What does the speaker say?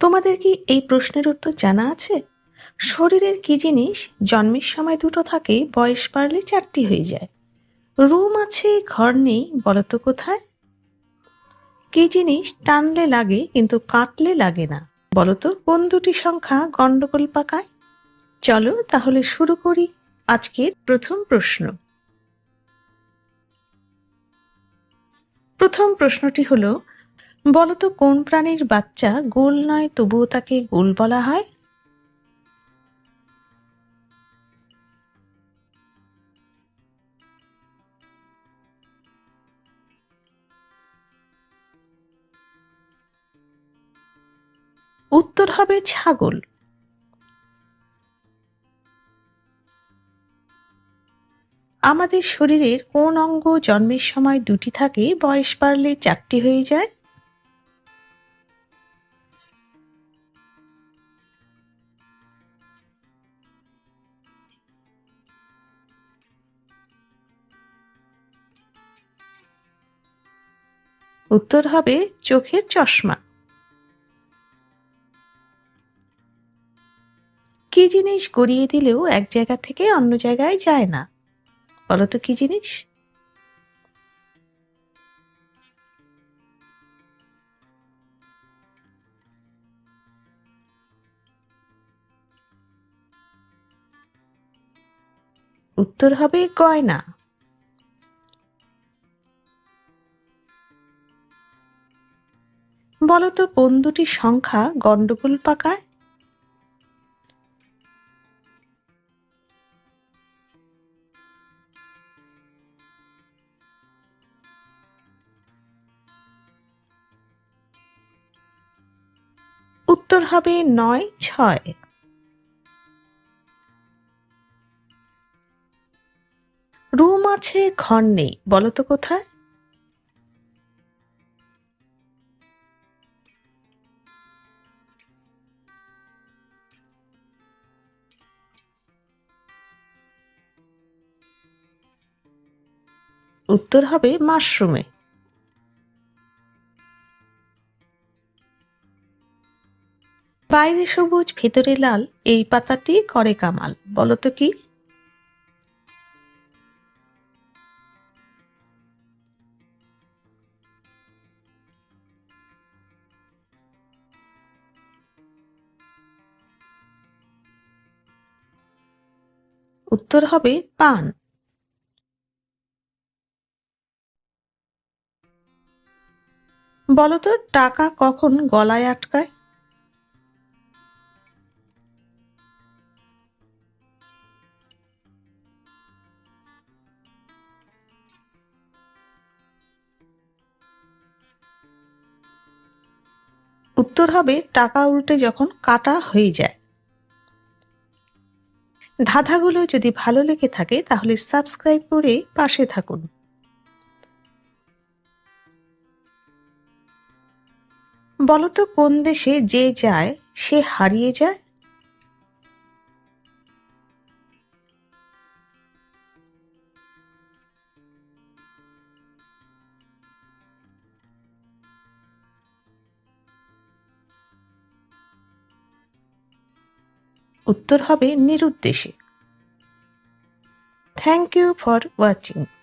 তোমাদের কি এই প্রশ্নের উত্তর জানা আছে? শরীরের কি জিনিস জন্মের সময় দুটো থাকে, বয়স বাড়লে চারটি হয়ে যায়। রুম আছে, ঘর নেই বলতো কোথায়? কি জিনিস টানলে লাগে কিন্তু কাটলে লাগে না বলতো কোন দুটি সংখ্যা গন্ডগোল পাকায়? চলো তাহলে শুরু করি আজকের প্রথম প্রশ্ন। প্রথম প্রশ্নটি হলো বলতো, কোন প্রাণীর বাচ্চা গোল নয় তবুও তাকে গোল বলা হয়? উত্তর হবে ছাগল। আমাদের শরীরের কোন অঙ্গ জন্মের সময় দুটি থাকে, বয়স বাড়লে চারটি হয়ে যায়। উত্তর হবে চোখের চশমা। কি জিনিস গড়িয়ে দিলেও এক জায়গা থেকে অন্য জায়গায় যায় না? বলতো কি জিনিস? উত্তর হবে গয়না। বলতো কোন দুটি সংখ্যা গন্ডগোল পাকায়? উত্তর হবে নয়, ছয়। রুম আছে, ঘর নেই, বলতো কোথায়? উত্তর হবে মাশরুমে। বাইরে সবুজ, ভেতরে লাল, এই পাতাটি করে কামাল, বলতো কি? উত্তর হবে পান। বলতো, টাকা কখন গলায় আটকায়? উত্তর হবে, টাকা উল্টে যখন কাটা হয়ে যায়। ধাঁধাগুলো যদি ভালো লেগে থাকে, তাহলে সাবস্ক্রাইব করে পাশে থাকুন। বলতো কোন দেশে যে যায়, সে হারিয়ে যায়? উত্তর হবে নিরুদ্দেশে। Thank you for watching